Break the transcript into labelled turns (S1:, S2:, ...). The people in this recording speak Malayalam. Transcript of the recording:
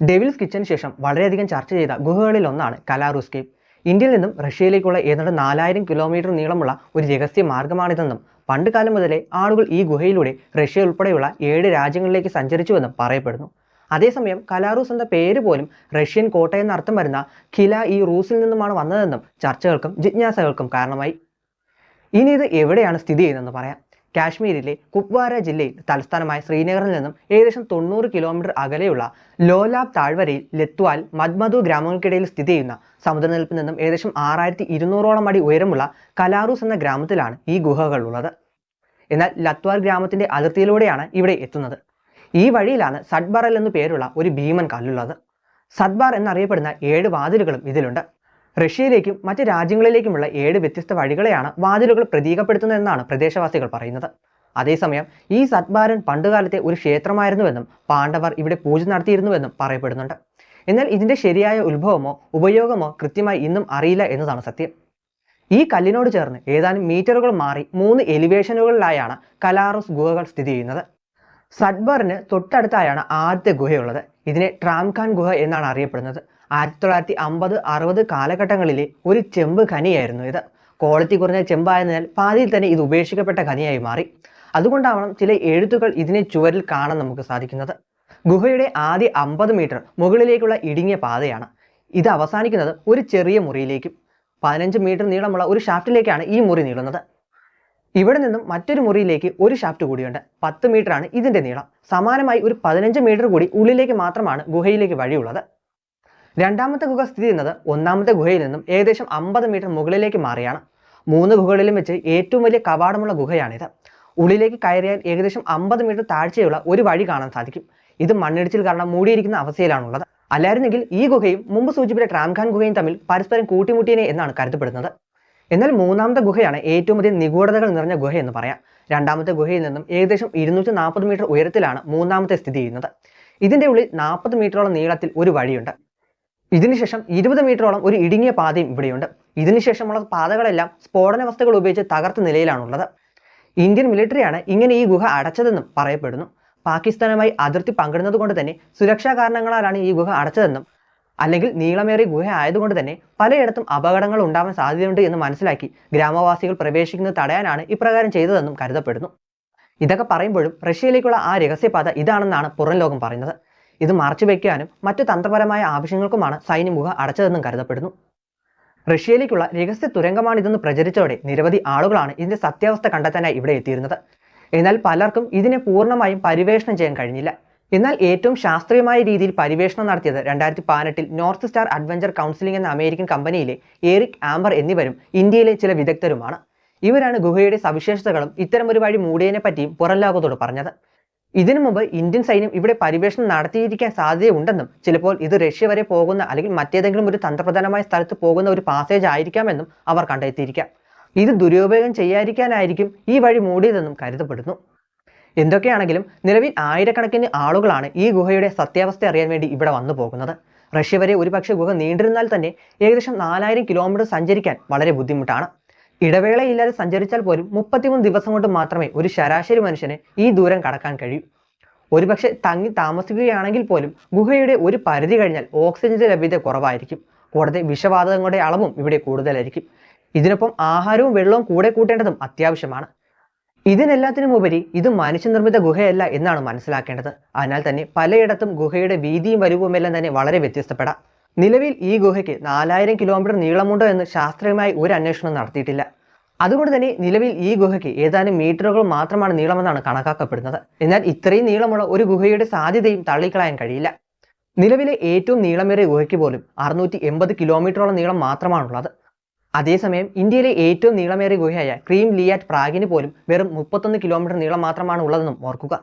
S1: ഡെവിൽസ് കിച്ചന് ശേഷം വളരെയധികം ചർച്ച ചെയ്ത ഗുഹകളിൽ ഒന്നാണ് കലാറൂസ് കേവ് ഇന്ത്യയിൽ നിന്നും റഷ്യയിലേക്കുള്ള ഏതാണ്ട് നാലായിരം കിലോമീറ്റർ നീളമുള്ള ഒരു രഹസ്യ മാർഗമാണിതെന്നും പണ്ട് കാലം മുതലേ ആളുകൾ ഈ ഗുഹയിലൂടെ റഷ്യ ഉൾപ്പെടെയുള്ള ഏഴ് രാജ്യങ്ങളിലേക്ക് സഞ്ചരിച്ചുവെന്നും പറയപ്പെടുന്നു. അതേസമയം കലാറൂസ് എന്ന പേര് പോലും റഷ്യൻ കോട്ട എന്ന അർത്ഥം വരുന്ന ഖില ഈ റൂസിൽ നിന്നുമാണ് വന്നതെന്നും ചർച്ചകൾക്കും ജിജ്ഞാസകൾക്കും കാരണമായി. ഇനി ഇത് എവിടെയാണ് സ്ഥിതി ചെയ്യുന്നതെന്ന് പറയാം. കാശ്മീരിലെ കുപ്വാര ജില്ലയിൽ തലസ്ഥാനമായ ശ്രീനഗറിൽ നിന്നും ഏകദേശം തൊണ്ണൂറ് കിലോമീറ്റർ അകലെയുള്ള ലോലാബ് താഴ്വരയിൽ ലത്വാൽ മദ്മധു ഗ്രാമങ്ങൾക്കിടയിൽ സ്ഥിതി ചെയ്യുന്ന സമുദ്രനിരപ്പിൽ നിന്നും ഏകദേശം ആറായിരത്തി ഇരുന്നൂറോളം അടി ഉയരമുള്ള കലാറൂസ് എന്ന ഗ്രാമത്തിലാണ് ഈ ഗുഹകൾ ഉള്ളത്. എന്നാൽ ലത്വാൽ ഗ്രാമത്തിന്റെ അതിർത്തിയിലൂടെയാണ് ഇവിടെ എത്തുന്നത്. ഈ വഴിയിലാണ് സഡ്ബറൽ എന്നു പേരുള്ള ഒരു ഭീമൻ കല്ലുള്ളത്. സദ്ബാർ എന്നറിയപ്പെടുന്ന ഏഴ് വാതിലുകളും ഇതിലുണ്ട്. റഷ്യയിലേക്കും മറ്റ് രാജ്യങ്ങളിലേക്കുമുള്ള ഏഴ് വ്യത്യസ്ത വഴികളെയാണ് വാതിലുകൾ പ്രതീകപ്പെടുത്തുന്നതെന്നാണ് പ്രദേശവാസികൾ പറയുന്നത്. അതേസമയം ഈ സത്ബാരൻ പണ്ടുകാലത്തെ ഒരു ക്ഷേത്രമായിരുന്നുവെന്നും പാണ്ഡവർ ഇവിടെ പൂജ നടത്തിയിരുന്നുവെന്നും പറയപ്പെടുന്നുണ്ട്. എന്നാൽ ഇതിന്റെ ശരിയായ ഉത്ഭവമോ ഉപയോഗമോ കൃത്യമായി ഇന്നും അറിയില്ല എന്നതാണ് സത്യം. ഈ കല്ലിനോട് ചേർന്ന് ഏതാനും മീറ്ററുകൾ മാറി മൂന്ന് എലിവേഷനുകളിലായാണ് കലാറോസ് ഗുഹകൾ സ്ഥിതി ചെയ്യുന്നത്. സഡ്ബറിന് തൊട്ടടുത്തായാണ് ആദ്യത്തെ ഗുഹയുള്ളത്. ഇതിനെ ട്രാംഖാൻ ഗുഹ എന്നാണ് അറിയപ്പെടുന്നത്. ആയിരത്തി തൊള്ളായിരത്തി അമ്പത് അറുപത് കാലഘട്ടങ്ങളിലെ ഒരു ചെമ്പ് ഖനിയായിരുന്നു ഇത്. ക്വാളിറ്റി കുറഞ്ഞ ചെമ്പായതിനാൽ പാതിയിൽ തന്നെ ഇത് ഉപേക്ഷിക്കപ്പെട്ട ഖനിയായി മാറി. അതുകൊണ്ടാവണം ചില എഴുത്തുകൾ ഇതിനെ ചുവരിൽ കാണാൻ നമുക്ക് സാധിക്കുന്നത്. ഗുഹയുടെ ആദ്യ അമ്പത് മീറ്റർ മുകളിലേക്കുള്ള ഇടുങ്ങിയ പാതയാണ്. ഇത് അവസാനിക്കുന്നത് ഒരു ചെറിയ മുറിയിലേക്കും. പതിനഞ്ച് മീറ്റർ നീളമുള്ള ഒരു ഷാഫ്റ്റിലേക്കാണ് ഈ മുറി നീളുന്നത്. ഇവിടെ നിന്നും മറ്റൊരു മുറിയിലേക്ക് ഒരു ഷാഫ്റ്റ് കൂടിയുണ്ട്. പത്ത് ആണ് ഇതിന്റെ നീളം. സമാനമായി ഒരു പതിനഞ്ച് മീറ്റർ കൂടി ഉള്ളിലേക്ക് മാത്രമാണ് ഗുഹയിലേക്ക് വഴിയുള്ളത്. രണ്ടാമത്തെ ഗുഹ സ്ഥിതി ചെയ്യുന്നത് ഒന്നാമത്തെ ഗുഹയിൽ നിന്നും ഏകദേശം അമ്പത് മീറ്റർ മുകളിലേക്ക് മാറിയാണ്. മൂന്ന് ഗുഹകളിലും വെച്ച് ഏറ്റവും വലിയ കവാടമുള്ള ഗുഹയാണിത്. ഉള്ളിലേക്ക് കയറിയാൽ ഏകദേശം അമ്പത് മീറ്റർ താഴ്ചയുള്ള ഒരു വഴി കാണാൻ സാധിക്കും. ഇത് മണ്ണിടിച്ചിൽ കാരണം മൂടിയിരിക്കുന്ന അവസ്ഥയിലാണുള്ളത്. അല്ലായിരുന്നെങ്കിൽ ഈ ഗുഹയും മുമ്പ് സൂചിപ്പിച്ച ട്രാംഖാൻ ഗുഹയും തമ്മിൽ പരസ്പരം കൂട്ടിമുട്ടിയനെ എന്നാണ് കരുതപ്പെടുന്നത്. എന്നാൽ മൂന്നാമത്തെ ഗുഹയാണ് ഏറ്റവും അധികം നിഗൂഢതകൾ നിറഞ്ഞ ഗുഹ എന്ന് പറയാം. രണ്ടാമത്തെ ഗുഹയിൽ നിന്നും ഏകദേശം ഇരുന്നൂറ്റി നാൽപ്പത് മീറ്റർ ഉയരത്തിലാണ് മൂന്നാമത്തെ സ്ഥിതി ചെയ്യുന്നത്. ഇതിന്റെ ഉള്ളിൽ നാൽപ്പത് മീറ്ററോളം നീളത്തിൽ ഒരു വഴിയുണ്ട്. ഇതിനുശേഷം ഇരുപത് മീറ്ററോളം ഒരു ഇടുങ്ങിയ പാതയും ഇവിടെയുണ്ട്. ഇതിനുശേഷമുള്ള പാതകളെല്ലാം സ്ഫോടന വസ്തുക്കൾ ഉപയോഗിച്ച് തകർത്ത നിലയിലാണുള്ളത്. ഇന്ത്യൻ മിലിറ്ററിയാണ് ഇങ്ങനെ ഈ ഗുഹ അടച്ചതെന്നും പറയപ്പെടുന്നു. പാകിസ്ഥാനുമായി അതിർത്തി പങ്കിടുന്നത് കൊണ്ട് തന്നെ സുരക്ഷാ കാരണങ്ങളാലാണ് ഈ ഗുഹ അടച്ചതെന്നും അല്ലെങ്കിൽ നീളമേറിയ ഗുഹ ആയതുകൊണ്ട് തന്നെ പലയിടത്തും അപകടങ്ങൾ ഉണ്ടാവാൻ സാധ്യതയുണ്ട് എന്ന് മനസ്സിലാക്കി ഗ്രാമവാസികൾ പ്രവേശിക്കുന്നത് തടയാനാണ് ഇപ്രകാരം ചെയ്തതെന്നും കരുതപ്പെടുന്നു. ഇതൊക്കെ പറയുമ്പോഴും റഷ്യയിലേക്കുള്ള ആ രഹസ്യപാത ഇതാണെന്നാണ് പുറം ലോകം പറയുന്നത്. ഇത് മറച്ചു വയ്ക്കാനും മറ്റു തന്ത്രപരമായ ആവശ്യങ്ങൾക്കുമാണ് സൈന്യമുഖ അടച്ചതെന്നും കരുതപ്പെടുന്നു. റഷ്യയിലേക്കുള്ള രഹസ്യ തുരങ്കമാണിതെന്ന് പ്രചരിച്ചതോടെ നിരവധി ആളുകളാണ് ഇതിന്റെ സത്യാവസ്ഥ കണ്ടെത്താനായി ഇവിടെ എത്തിയിരുന്നത്. എന്നാൽ പലർക്കും ഇതിനെ പൂർണമായും പരിവേഷണം ചെയ്യാൻ കഴിഞ്ഞില്ല. എന്നാൽ ഏറ്റവും ശാസ്ത്രീയമായ രീതിയിൽ പരിവേഷണം നടത്തിയത് രണ്ടായിരത്തി പതിനെട്ടിൽ നോർത്ത് സ്റ്റാർ അഡ്വഞ്ചർ കൗൺസിലിംഗ് എന്ന അമേരിക്കൻ കമ്പനിയിലെ ഏറിക് ആംബർ എന്നിവരും ഇന്ത്യയിലെ ചില വിദഗ്ധരുമാണ്. ഇവരാണ് ഗുഹയുടെ സവിശേഷതകളും ഇത്തരമൊരു വഴി മൂടിയതിനെ പറ്റിയും പുറം ലോകത്തോട് പറഞ്ഞത്. ഇതിനു മുമ്പ് ഇന്ത്യൻ സൈന്യം ഇവിടെ പരിവേഷണം നടത്തിയിരിക്കാൻ സാധ്യതയുണ്ടെന്നും ചിലപ്പോൾ ഇത് റഷ്യ വരെ പോകുന്ന അല്ലെങ്കിൽ മറ്റേതെങ്കിലും ഒരു തന്ത്രപ്രധാനമായ സ്ഥലത്ത് പോകുന്ന ഒരു പാസേജ് ആയിരിക്കാമെന്നും അവർ കണ്ടെത്തിയിരിക്കാം. ഇത് ദുരുപയോഗം ചെയ്യാതിരിക്കാനായിരിക്കും ഈ വഴി മൂടിയതെന്നും കരുതപ്പെടുന്നു. എന്തൊക്കെയാണെങ്കിലും നിലവിൽ ആയിരക്കണക്കിന് ആളുകളാണ് ഈ ഗുഹയുടെ സത്യാവസ്ഥ അറിയാൻ വേണ്ടി ഇവിടെ വന്നു പോകുന്നത്. റഷ്യ വരെ ഒരുപക്ഷെ ഗുഹ നീണ്ടിരുന്നാൽ തന്നെ ഏകദേശം നാലായിരം കിലോമീറ്റർ സഞ്ചരിക്കാൻ വളരെ ബുദ്ധിമുട്ടാണ്. ഇടവേളയില്ലാതെ സഞ്ചരിച്ചാൽ പോലും മുപ്പത്തിമൂന്ന് ദിവസം കൊണ്ട് മാത്രമേ ഒരു ശരാശരി മനുഷ്യന് ഈ ദൂരം കടക്കാൻ കഴിയൂ. ഒരുപക്ഷെ തങ്ങി താമസിക്കുകയാണെങ്കിൽ പോലും ഗുഹയുടെ ഒരു പരിധി കഴിഞ്ഞാൽ ഓക്സിജന്റെ ലഭ്യത കുറവായിരിക്കും. കൂടാതെ വിഷവാതകങ്ങളുടെ അളവും ഇവിടെ കൂടുതലായിരിക്കും. ഇതിനൊപ്പം ആഹാരവും വെള്ളവും കൂടെ കൂട്ടേണ്ടതും അത്യാവശ്യമാണ്. ഇതിനെല്ലാത്തിനും ഉപരി ഇത് മനുഷ്യനിർമ്മിത ഗുഹയല്ല എന്നാണ് മനസ്സിലാക്കേണ്ടത്. അതിനാൽ തന്നെ പലയിടത്തും ഗുഹയുടെ വീതിയും വലുവുമെല്ലാം തന്നെ വളരെ വ്യത്യസ്തപ്പെടാം. നിലവിൽ ഈ ഗുഹയ്ക്ക് നാലായിരം കിലോമീറ്റർ നീളമുണ്ടോ എന്ന് ശാസ്ത്രീയമായി ഒരു അന്വേഷണം നടത്തിയിട്ടില്ല. അതുകൊണ്ട് തന്നെ നിലവിൽ ഈ ഗുഹയ്ക്ക് ഏതാനും മീറ്ററുകൾ മാത്രമാണ് നീളമെന്നാണ് കണക്കാക്കപ്പെടുന്നത്. എന്നാൽ ഇത്രയും നീളമുള്ള ഒരു ഗുഹയുടെ സാധ്യതയും തള്ളിക്കളയാൻ കഴിയില്ല. നിലവിലെ ഏറ്റവും നീളമേറിയ ഗുഹയ്ക്ക് പോലും അറുന്നൂറ്റി എൺപത് കിലോമീറ്ററോളം നീളം മാത്രമാണുള്ളത്. അതേസമയം ഇന്ത്യയിലെ ഏറ്റവും നീളമേറിയ ഗുഹയായ ക്രീം ലിയാറ്റ് പ്രാഗിന് പോലും വെറും മുപ്പത്തൊന്ന് കിലോമീറ്റർ നീളം മാത്രമാണ് ഉള്ളതെന്നും ഓർക്കുക.